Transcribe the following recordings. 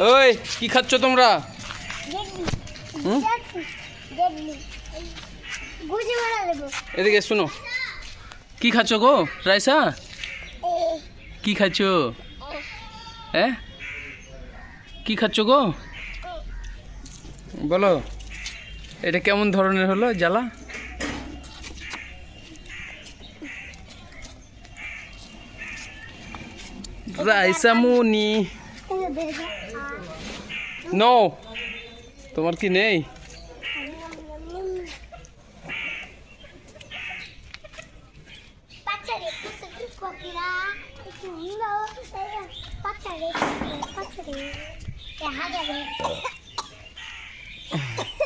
ওই কি খাচ্ছ তোমরা? এদিকে শুনো। কি খাচ্ছ গো রাইসা? কি খাচ্ছ? হ্যাঁ? কি খাচ্ছ গো? বলো এটা কেমন ধরনের হলো জ্বালা? রাইসা মুনি। নো তোমার কি নেই?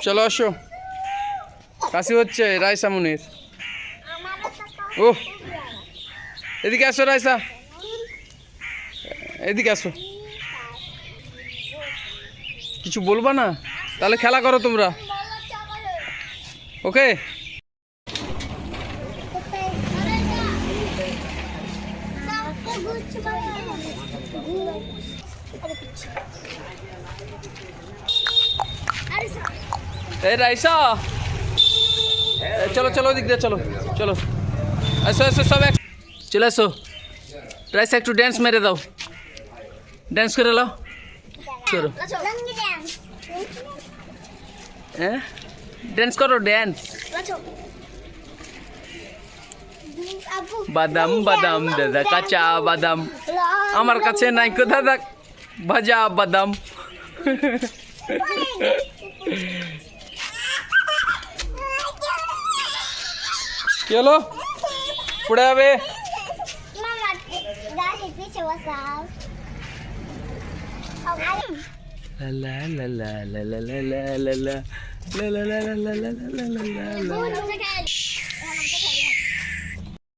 চলো আসো। কাশি হচ্ছে রাইসা মুনির। ও এদিকে আসো রাইসা। এদিকে আসো। কিছু বলবা না? তাহলে খেলা করো তোমরা। ওকে এই রাইসা। চলো চলো ওদিক দিয়ে, চলো চলো। এসো এসো সব এক চলে এসো রাইসা, একটু ড্যান্স মেরে দাও। ড্যান্স করে নাও করো হ্যাঁ ড্যান্স করো ড্যান্স বাদাম বাদাম দাদা কাঁচা বাদাম। আমার কাছে নাই কো দাদা। ভাজা বাদাম। কি হলো? পড়ে যাবে। ลาลาลาลาลาลาลาลาลาลาลาลาลาลาลาลาลาลาลา